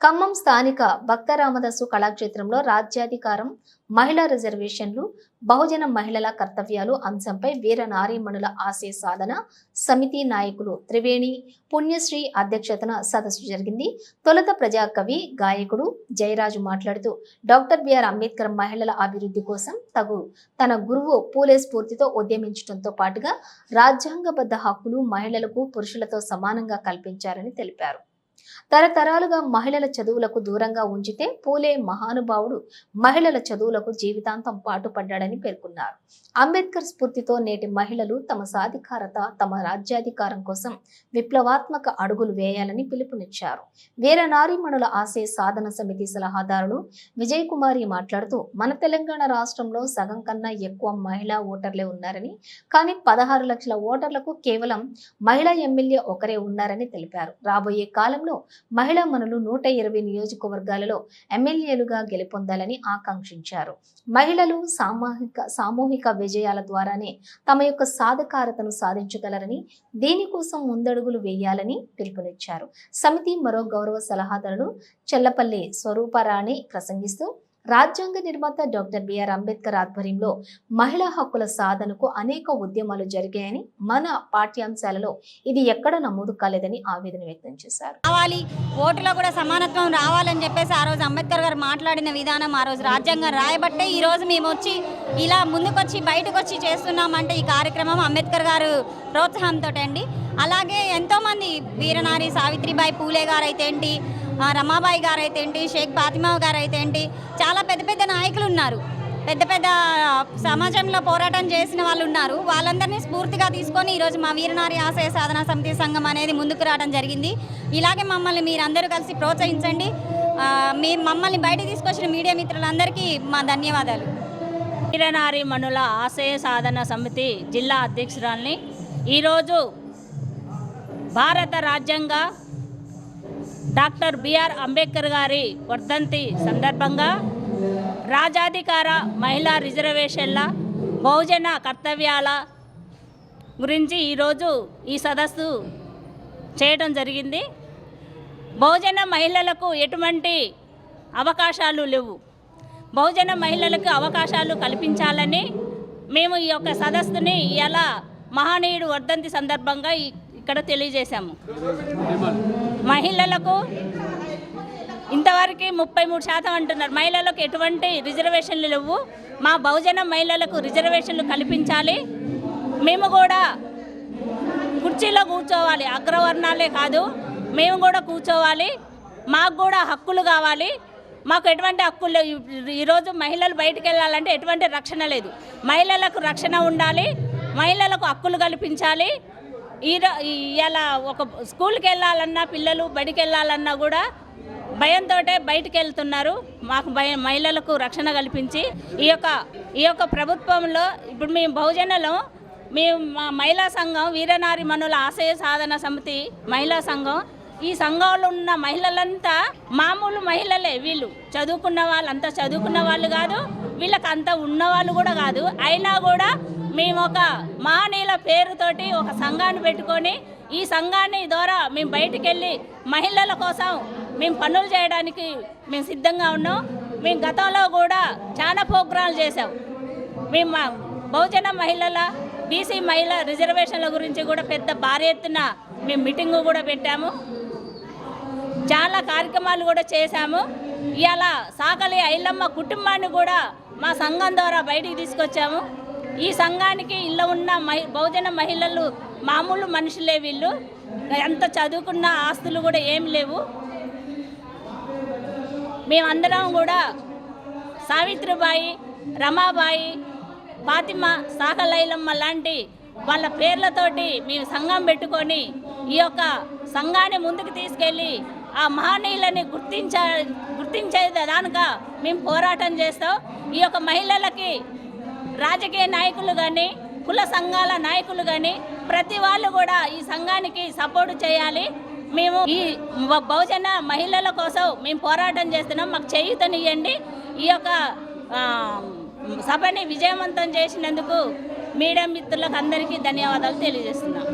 ఖమ్మం స్థానిక భక్త రామదాసు కళాక్షేత్రంలో రాజ్యాధికారం మహిళా రిజర్వేషన్లు బహుజన మహిళల కర్తవ్యాలు అంశంపై వీర నారీమణుల ఆశయ సాధన సమితి నాయకులు త్రివేణి పుణ్యశ్రీ అధ్యక్షతన సదస్సు జరిగింది. తొలుత ప్రజాకవి గాయకుడు జయరాజు మాట్లాడుతూ డాక్టర్ బిఆర్ అంబేద్కర్ మహిళల అభివృద్ధి కోసం తగు తన గురువు పూలే స్ఫూర్తితో ఉద్యమించడంతో పాటుగా రాజ్యాంగబద్ధ హక్కులు మహిళలకు పురుషులతో సమానంగా కల్పించారని తెలిపారు. తరతరాలుగా మహిళల చదువులకు దూరంగా ఉంచితే పూలే మహానుభావుడు. మహిళల చదువులకు జీవితాంతం పాటుపడ్డాడని పేర్కొన్నారు. అంబేద్కర్ స్ఫూర్తితో నేటి మహిళలు తమ సాధికారత తమ రాజ్యాధికారం కోసం విప్లవాత్మక అడుగులు వేయాలని పిలుపునిచ్చారు. వీర నారీమణుల ఆశయ సాధన సమితి సలహాదారులు విజయ్ కుమారి మాట్లాడుతూ మన తెలంగాణ రాష్ట్రంలో సగం కన్నా ఎక్కువ మహిళా ఓటర్లే ఉన్నారని కానీ పదహారు లక్షల ఓటర్లకు కేవలం మహిళా ఎమ్మెల్యే ఒకరే ఉన్నారని తెలిపారు. రాబోయే కాలంలో మహిళా మనులు నూట ఇరవై నియోజకవర్గాలలో ఎమ్మెల్యేలుగా గెలుపొందాలని ఆకాంక్షించారు. మహిళలు సామూహిక సామూహిక విజయాల ద్వారానే తమ యొక్క సాధకారతను సాధించగలరని దీనికోసం ముందడుగులు వేయాలని పిలుపునిచ్చారు. సమితి మరో గౌరవ సలహాదారులు చెల్లపల్లి స్వరూపరాణి ప్రసంగిస్తూ రాజ్యాంగ నిర్మాత డాక్టర్ బిఆర్ అంబేద్కర్ ఆధ్వర్యంలో మహిళా హక్కుల సాధనకు అనేక ఉద్యమాలు జరిగాయని మన పాఠ్యాంశాలలో ఇది ఎక్కడ నమోదు కాలేదని ఆవేదన వ్యక్తం చేశారు. రావాలి ఓటులో కూడా సమానత్వం రావాలని చెప్పేసి ఆ రోజు అంబేద్కర్ గారు మాట్లాడిన విధానం ఆ రోజు రాజ్యాంగం రాయబట్టే ఈ రోజు మేము వచ్చి ఇలా ముందుకొచ్చి బయటకు వచ్చి చేస్తున్నామంటే ఈ కార్యక్రమం అంబేద్కర్ గారు ప్రోత్సాహంతో అండి అలాగే ఎంతోమంది వీరనారి సావిత్రిబాయి పూలే గారు అయితే ఏంటి రమాబాయి గారు అయితే ఏంటి? షేక్ ఫాతిమా గారు అయితే ఏంటి? చాలా పెద్ద పెద్ద నాయకులు ఉన్నారు. పెద్ద పెద్ద సమాజంలో పోరాటం చేసిన వాళ్ళు ఉన్నారు. వాళ్ళందరినీ స్ఫూర్తిగా తీసుకొని ఈరోజు మా వీరనారి ఆశయ సాధన సమితి సంఘం అనేది ముందుకు రావడం జరిగింది. ఇలాగే మమ్మల్ని మీరందరూ కలిసి ప్రోత్సహించండి. మీ మమ్మల్ని బయట తీసుకొచ్చిన మీడియా మిత్రులందరికీ మా ధన్యవాదాలు. వీరనారి మనుల ఆశయ సాధన సమితి జిల్లా అధ్యక్షురాల్ని ఈరోజు భారత రాజ్యాంగ డాక్టర్ బిఆర్ అంబేద్కర్ గారి వర్ధంతి సందర్భంగా రాజాధికార మహిళా రిజర్వేషన్ల బహుజన కర్తవ్యాల గురించి ఈరోజు ఈ సదస్సు చేయడం జరిగింది. బహుజన మహిళలకు ఎటువంటి అవకాశాలు లేవు. బహుజన మహిళలకు అవకాశాలు కల్పించాలని మేము ఈ యొక్క సదస్సుని ఎలా మహనీయుడు వర్ధంతి సందర్భంగా ఈ- ఇక్కడ తెలియజేశాము. మహిళలకు ఇంతవరకు ముప్పై మూడు శాతం అంటున్నారు. మహిళలకు ఎటువంటి రిజర్వేషన్లు లేవు. మా బహుజన మహిళలకు రిజర్వేషన్లు కల్పించాలి. మేము కూడా కుర్చీలో కూర్చోవాలి. అగ్రవర్ణాలే కాదు. మేము కూడా కూర్చోవాలి. మాకు కూడా హక్కులు కావాలి. మాకు ఎటువంటి హక్కులు లేవు. ఈరోజు మహిళలు బయటికి వెళ్ళాలంటే ఎటువంటి రక్షణ లేదు. మహిళలకు రక్షణ ఉండాలి. మహిళలకు హక్కులు కల్పించాలి. ఈరో ఇలా ఒక స్కూల్కి వెళ్ళాలన్నా పిల్లలు బడికి వెళ్ళాలన్నా కూడా భయంతో బయటికి వెళ్తున్నారు మాకు భయం మహిళలకు రక్షణ కల్పించి ఈ యొక్క ఈ యొక్క ప్రభుత్వంలో ఇప్పుడు మేము బహుజనులం మేము మా మహిళా సంఘం వీరనారి మనుల ఆశయ సాధన సమితి మహిళా సంఘం ఈ సంఘంలో ఉన్న మహిళలంతా మామూలు మహిళలే వీళ్ళు. చదువుకున్న వాళ్ళు అంత చదువుకున్న వాళ్ళు కాదు వీళ్ళకి అంత ఉన్నవాళ్ళు కూడా కాదు. అయినా కూడా మేము ఒక మహనీయుల పేరుతోటి ఒక సంఘాన్ని పెట్టుకొని ఈ సంఘాన్ని ద్వారా మేము బయటికి వెళ్ళి మహిళల కోసం మేము పనులు చేయడానికి మేము సిద్ధంగా ఉన్నాం. మేము గతంలో కూడా చాలా ప్రోగ్రాంలు చేసాం మేము బహుజన మహిళల బీసీ మహిళ రిజర్వేషన్ల గురించి కూడా పెద్ద భారీ ఎత్తున మేము మీటింగు కూడా పెట్టాము. చాలా కార్యక్రమాలు కూడా చేశాము. ఇలా సాకలి ఐలమ్మ కుటుంబాన్ని కూడా మా సంఘం ద్వారా బయటికి తీసుకొచ్చాము. ఈ సంఘానికి ఇళ్ళ ఉన్న మహి బహుజన మహిళలు మామూలు మనుషులే వీళ్ళు. ఎంత చదువుకున్న ఆస్తులు కూడా ఏం లేవు. మేమందరం కూడా సావిత్రిబాయి రమాబాయి ఫాతిమ సాకలైలమ్మ లాంటి వాళ్ళ పేర్లతోటి మేము సంఘం పెట్టుకొని ఈ యొక్క సంఘాన్ని ముందుకు తీసుకెళ్ళి ఆ మహనీయులని గుర్తించ గుర్తించేదానిక మేము పోరాటం చేస్తాం. ఈ యొక్క మహిళలకి రాజకీయ నాయకులు కానీ కుల సంఘాల నాయకులు కానీ ప్రతి వాళ్ళు కూడా ఈ సంఘానికి సపోర్ట్ చేయాలి. మేము ఈ బహుజన మహిళల కోసం మేము పోరాటం చేస్తున్నాం. మాకు చేయూతనివ్వండి ఈ యొక్క సభని విజయవంతం చేసినందుకు మీడియా మిత్రులకు అందరికీ ధన్యవాదాలు తెలియజేస్తున్నాం.